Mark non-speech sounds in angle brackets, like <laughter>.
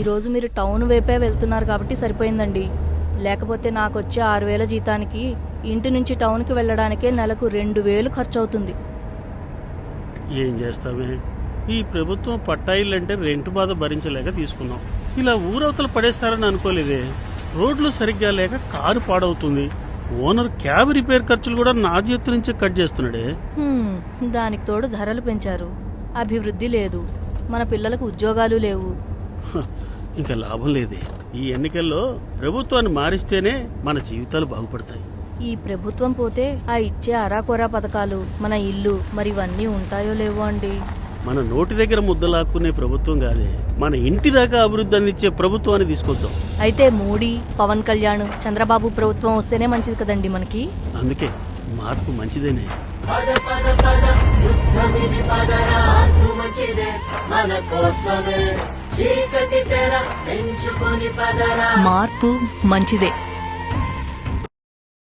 రోజు మీరు టౌన్ వైపే వెళ్తున్నారు కాబట్టి సరిపోయిందండి. లేకపోతే నాకు వచ్చే ఆరు వేల జీతానికి ఇంటి నుంచి టౌన్కి వెళ్ళడానికే నెలకు రెండు వేలు ఖర్చు అవుతుంది ఏం చేస్తామే ఈ ప్రభుత్వం పట్టాయిలంటే రెంట్ బాధ భరించలేక తీసుకున్నాం ఇలా ఊరవతల పడేస్తారని అనుకోలేదే. రోడ్లు సరిగ్గా లేక కారు పాడవుతుంది. ఓనర్ క్యాబ్ రిపేర్ ఖర్చులు కూడా నా చేతి నుంచే కట్ చేస్తున్నాడే. దానికి తోడు ధరలు పెంచారు. అభివృద్ధి లేదు. మన పిల్లలకు ఉద్యోగాలు లేవు. <laughs> ఇంకా లాభం లేదే. ఈ ఎన్నికల్లో ప్రభుత్వాన్ని మారిస్తేనే మన జీవితాలు బాగుపడతాయి. ఈ ప్రభుత్వం పోతే ఆ ఇచ్చే అరాకొరా పథకాలు మన ఇల్లు మరి ఇవన్నీ ఉంటాయో లేవో అండి. మన నోటి దగ్గర ముద్దలాక్కునే ప్రభుత్వం కాదే మన ఇంటి దాకా అభివృద్ధి అందించే ప్రభుత్వాన్ని తీసుకొద్దాం. అయితే మోడీ పవన్ కళ్యాణ్ చంద్రబాబు ప్రభుత్వం వస్తేనే మంచిది కదండి మనకి. అందుకే మార్పు మంచిదేనే. మంచిదే మన కోసమే. మార్పు మంచిదే.